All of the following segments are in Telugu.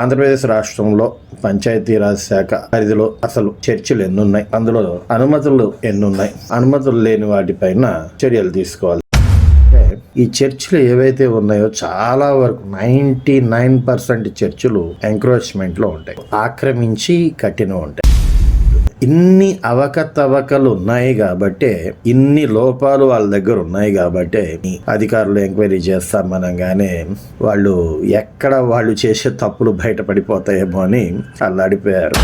ఆంధ్రప్రదేశ్ రాష్ట్రంలో పంచాయతీరాజ్ శాఖ పరిధిలో అసలు చర్చలు ఎన్నున్నాయి? అందులో అనుమతులు ఎన్నున్నాయి? అనుమతులు లేని వాటిపైన చర్యలు తీసుకోవాలి. ఈ చర్చిలు ఏవైతే ఉన్నాయో చాలా వరకు నైన్టీ నైన్ పర్సెంట్ చర్చిలు ఎంక్రోచ్మెంట్లో ఉంటాయి. ఆక్రమించి కట్టిన ఉంటాయి. ఇన్ని అవకతవకలు ఉన్నాయి కాబట్టే ఇన్ని లోపాలు వాళ్ళ దగ్గర ఉన్నాయి కాబట్టే అధికారులు ఎంక్వైరీ చేస్తామనగానే వాళ్ళు ఎక్కడ వాళ్ళు చేసే తప్పులు బయటపడిపోతాయేమో అని అల్లాడిపోయారు.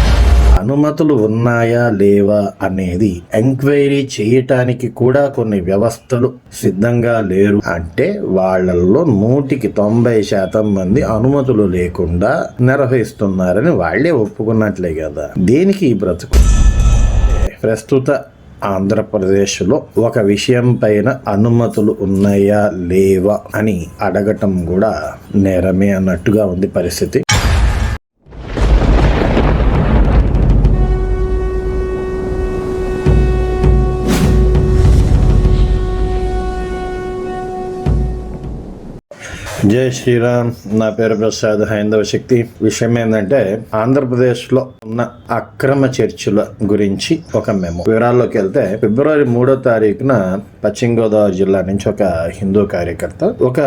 అనుమతులు ఉన్నాయా లేవా అనేది ఎంక్వైరీ చేయటానికి కూడా కొన్ని వ్యవస్థలు సిద్ధంగా లేరు. అంటే వాళ్ళల్లో నూటికి తొంభై శాతం మంది అనుమతులు లేకుండా నిర్వహిస్తున్నారని వాళ్ళే ఒప్పుకున్నట్లే కదా. దేనికి ఈ బ్రతుకు? ప్రస్తుత ఆంధ్రప్రదేశ్లో ఒక విషయం పైన అనుమతులు ఉన్నాయా లేవా అని అడగటం కూడా నేరమే అన్నట్టుగా ఉంది పరిస్థితి. జై శ్రీరామ్. నా పేరు ప్రసాద్ హైందవ శక్తి. విషయం ఏంటంటే ఆంధ్రప్రదేశ్లో ఉన్న అక్రమ చర్చిల గురించి ఒక మేము వివరాల్లోకి వెళ్తే ఫిబ్రవరి మూడో తారీఖున పశ్చిమ గోదావరి జిల్లా నుంచి ఒక హిందూ కార్యకర్త ఒక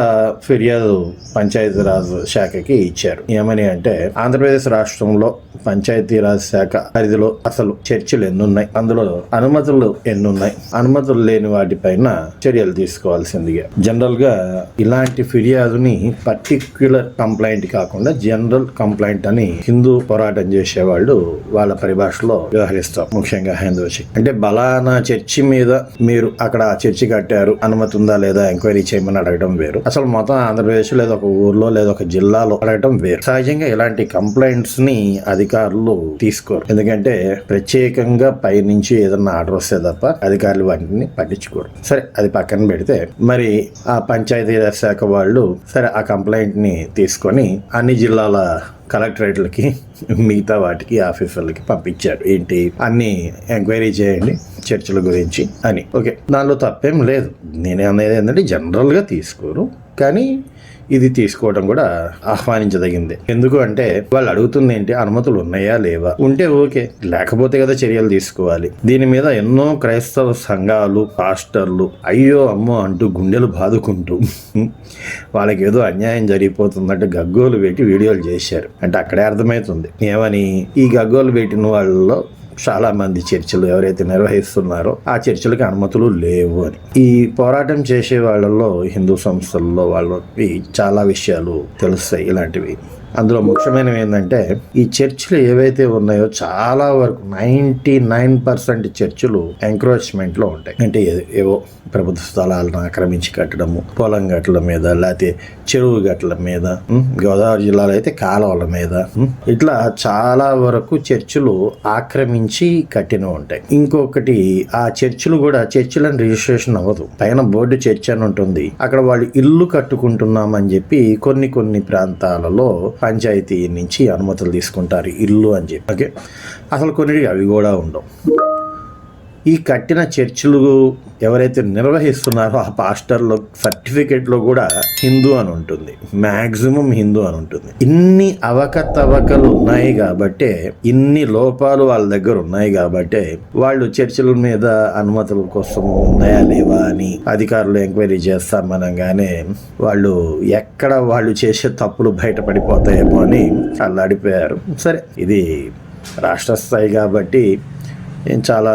ఫిర్యాదు పంచాయతీరాజ్ శాఖకి ఇచ్చారు. ఏమని అంటే ఆంధ్రప్రదేశ్ రాష్ట్రంలో పంచాయతీరాజ్ శాఖ పరిధిలో అసలు చర్చిలు ఎన్నున్నాయి? అందులో అనుమతులు ఎన్నున్నాయి? అనుమతులు లేని వాటిపైన చర్యలు తీసుకోవాల్సిందిగా. జనరల్గా ఇలాంటి ఫిర్యాదుని పర్టిక్యులర్ కంప్లైంట్ కాకుండా జనరల్ కంప్లైంట్ అని హిందూ పోరాటం చేసేవాళ్ళు వాళ్ళ పరిభాషలో వ్యవహరిస్తారు. ముఖ్యంగా హిందూ అంటే బలానా చర్చి మీద మీరు అక్కడ చర్చి కట్టారు అనుమతి ఉందా లేదా ఎంక్వైరీ చేయమని అడగడం వేరు. అసలు మొత్తం ఆంధ్రప్రదేశ్ లేదా ఒక ఊర్లో లేదా ఒక జిల్లాలో అడగడం వేరు. సహజంగా ఇలాంటి కంప్లైంట్స్ని అధికారులు తీసుకోరు. ఎందుకంటే ప్రత్యేకంగా పైనుంచి ఏదన్నా ఆర్డర్ వస్తే తప్ప అధికారులు వాటిని పట్టించుకోరు. సరే అది పక్కన పెడితే మరి ఆ పంచాయతీరాజ్ శాఖ వాళ్ళు సరే ఆ కంప్లైంట్ని తీసుకొని అన్ని జిల్లాల కలెక్టరేట్లకి మిగతా వాటికి ఆఫీసర్లకి పంపించారు. ఏంటి? అన్ని ఎంక్వైరీ చేయండి చర్చల గురించి అని. ఓకే. దానిలో తప్పేం లేదు. నేనే అనేది ఏంటంటే జనరల్గా తీసుకోరు. కానీ ఇది తీసుకోవడం కూడా ఆహ్వానించదగింది. ఎందుకు అంటే వాళ్ళు అడుగుతుంది ఏంటి? అనుమతులు ఉన్నాయా? లేవా? ఉంటే ఓకే. లేకపోతే కదా చర్యలు తీసుకోవాలి. దీని మీద ఎన్నో క్రైస్తవ సంఘాలు పాస్టర్లు అయ్యో అమ్మో అంటూ గుండెలు బాదుకుంటూ వాళ్ళకి ఏదో అన్యాయం జరిగిపోతుందంటే గగ్గోలు పెట్టి వీడియోలు చేశారు. అంటే అక్కడే అర్థమవుతుంది. ఏమని? ఈ గగ్గోలు పెట్టిన వాళ్ళలో చాలామంది చర్చలు ఎవరైతే నిర్వహిస్తున్నారో ఆ చర్చలకు అనుమతులు లేవు అని. ఈ పోరాటం చేసే వాళ్ళల్లో హిందూ సంస్థల్లో వాళ్ళకి చాలా విషయాలు తెలుస్తాయి ఇలాంటివి. అందులో ముఖ్యమైనవి ఏంటంటే ఈ చర్చిలు ఏవైతే ఉన్నాయో చాలా వరకు నైంటీ నైన్ పర్సెంట్ చర్చిలు ఎంక్రోచ్మెంట్లో ఉంటాయి. అంటే ఏవో ప్రభుత్వ స్థలాలను ఆక్రమించి కట్టడము పొలం గట్ల మీద లేకపోతే చెరువు గట్ల మీద గోదావరి జిల్లాలో అయితే కాలువల మీద ఇట్లా చాలా వరకు చర్చిలు ఆక్రమించి కట్టిన ఉంటాయి. ఇంకొకటి ఆ చర్చిలు కూడా చర్చిలను రిజిస్ట్రేషన్ అవ్వదు. పైన బోర్డు చర్చ్ అని ఉంటుంది. అక్కడ వాళ్ళు ఇల్లు కట్టుకుంటున్నామని చెప్పి కొన్ని కొన్ని ప్రాంతాలలో పంచాయతీ నుంచి అనుమతులు తీసుకుంటారు ఇల్లు అని చెప్పి. ఓకే? అసలు కొన్ని అవి కూడా ఉండవు. ఈ కట్టిన చర్చిలు ఎవరైతే నిర్వహిస్తున్నారో ఆ పాస్టర్లో సర్టిఫికేట్లో కూడా హిందూ అని ఉంటుంది. మ్యాక్సిమం హిందూ అని ఉంటుంది. ఇన్ని అవకతవకలు ఉన్నాయి కాబట్టే ఇన్ని లోపాలు వాళ్ళ దగ్గర ఉన్నాయి కాబట్టే వాళ్ళు చర్చిల మీద అనుమతుల కోసం ఉన్నాయా లేవా అని అధికారులు ఎంక్వైరీ చేస్తామనగానే వాళ్ళు ఎక్కడ వాళ్ళు చేసే తప్పులు బయటపడిపోతాయేమో అని అల్లాడిపోయారు. సరే ఇది రాష్ట్ర స్థాయి కాబట్టి చాలా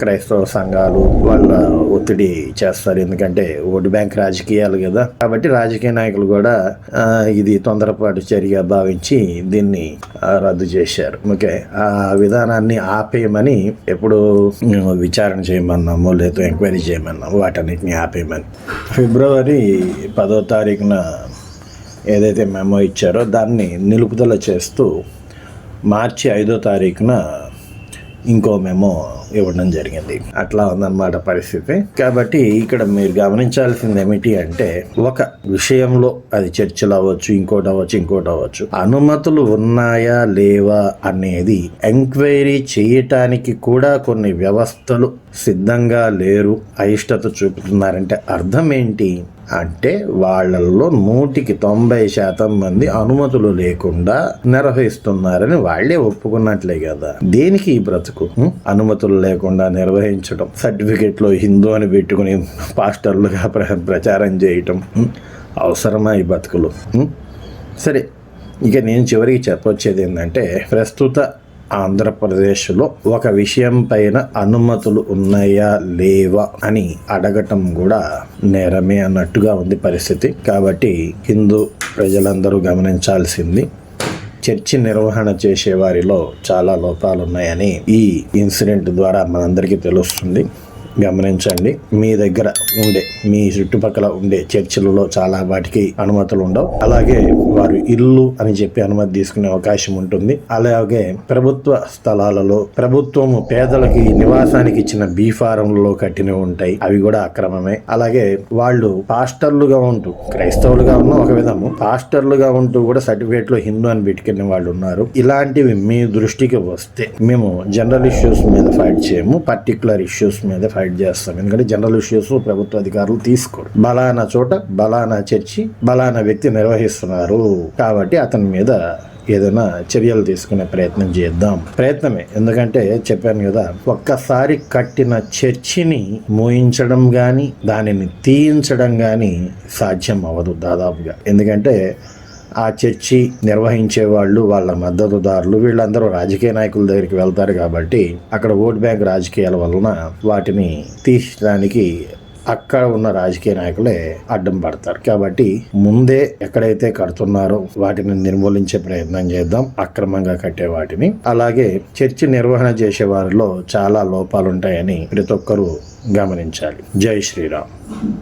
క్రైస్తవ సంఘాలు వాళ్ళ ఒత్తిడి చేస్తారు. ఎందుకంటే ఓటు బ్యాంక్ రాజకీయాలు కదా. కాబట్టి రాజకీయ నాయకులు కూడా ఇది తొందరపాటు చర్యగా భావించి దీన్ని రద్దు చేశారు. ఓకే. ఆ విధానాన్ని ఆపేయమని ఎప్పుడు మేము విచారణ చేయమన్నాము లేదా ఎంక్వైరీ చేయమన్నాము వాటన్నిటిని ఆపేయమని. ఫిబ్రవరి పదో తారీఖున ఏదైతే మెమో ఇచ్చారో దాన్ని నిలుపుదల చేస్తూ మార్చి ఐదో తారీఖున ఇంకో మెమో ఇవ్వడం జరిగింది. అట్లా ఉందన్నమాట పరిస్థితి. కాబట్టి ఇక్కడ మీరు గమనించాల్సింది ఏమిటి అంటే ఒక విషయంలో అది చర్చలు అవ్వచ్చు ఇంకోటి అవ్వచ్చు ఇంకోటి అవ్వచ్చు. అనుమతులు ఉన్నాయా లేవా అనేది ఎంక్వైరీ చేయటానికి కూడా కొన్ని వ్యవస్థలు సిద్ధంగా లేరు. అయిష్టత చూపుతున్నారంటే అర్థం ఏంటి? అంటే వాళ్ళల్లో నూటికి తొంభై శాతం మంది అనుమతులు లేకుండా నిర్వహిస్తున్నారని వాళ్ళే ఒప్పుకున్నట్లే కదా. దేనికి ఈ బ్రతుకు? అనుమతులు లేకుండా నిర్వహించడం సర్టిఫికెట్లో హిందూ అని పెట్టుకుని పాస్టర్లుగా ప్ర- ప్రచారం చేయటం అవసరమా ఈ బతుకులు? సరే ఇక నేను చివరికి చెప్పొచ్చేది ఏంటంటే ప్రస్తుత ఆంధ్రప్రదేశ్లో ఒక విషయం పైన అనుమతులు ఉన్నాయా లేవా అని అడగటం కూడా నేరమే అన్నట్టుగా ఉంది పరిస్థితి. కాబట్టి హిందూ ప్రజలందరూ గమనించాల్సింది చర్చి నిర్వహణ చేసే వారిలో చాలా లోపాలు ఉన్నాయని ఈ ఇన్సిడెంట్ ద్వారా మనందరికీ తెలుస్తుంది. గమనించండి. మీ దగ్గర ఉండే మీ చుట్టుపక్కల ఉండే చర్చిలలో చాలా వాటికి అనుమతులు ఉండవు అలాగే వారు ఇల్లు అని చెప్పి అనుమతి తీసుకునే అవకాశం ఉంటుంది. అలాగే ప్రభుత్వ స్థలాలలో ప్రభుత్వము పేదలకి నివాసానికి ఇచ్చిన బీ ఫారంలలో కట్టినవి ఉంటాయి. అవి కూడా అక్రమమే. అలాగే వాళ్ళు పాస్టర్లుగా ఉంటూ క్రైస్తవులుగా ఉన్న ఒక విధము పాస్టర్లుగా ఉంటూ కూడా సర్టిఫికేట్లో హిందూ అని పెట్టుకునే వాళ్ళు ఉన్నారు. ఇలాంటివి మీ దృష్టికి వస్తే మేము జనరల్ ఇష్యూస్ మీద ఫైట్ చేయము పర్టికులర్ ఇష్యూస్ మీద ఫైట్ చేస్తాం. ఎందుకంటే జనరల్ ఇష్యూస్ ప్రభుత్వ అధికారులు తీసుకోరు. బలానా చోట బలానా చర్చి బలానా వ్యక్తి నిర్వహిస్తున్నారు. కాబట్టి అతని మీద ఏదైనా చర్యలు తీసుకునే ప్రయత్నం చేద్దాం. ప్రయత్నమే. ఎందుకంటే చెప్పాను కదా ఒక్కసారి కట్టిన చర్చిని మోయించడం కానీ దానిని తీయించడం కానీ సాధ్యం అవ్వదు దాదాపుగా. ఎందుకంటే ఆ చర్చి నిర్వహించే వాళ్ళు వాళ్ళ మద్దతుదారులు వీళ్ళందరూ రాజకీయ నాయకుల దగ్గరికి వెళ్తారు కాబట్టి అక్కడ ఓట్ బ్యాంక్ రాజకీయాల వలన వాటిని తీర్చడానికి అక్కడ ఉన్న రాజకీయ నాయకులే అడ్డం పడతారు. కాబట్టి ముందే ఎక్కడైతే కడుతున్నారో వాటిని నిర్మూలించే ప్రయత్నం చేద్దాం. అక్రమంగా కట్టే వాటిని. అలాగే చర్చి నిర్వహణ చేసే వారిలో చాలా లోపాలుంటాయని ప్రతి ఒక్కరూ గమనించాలి. జై శ్రీరామ్.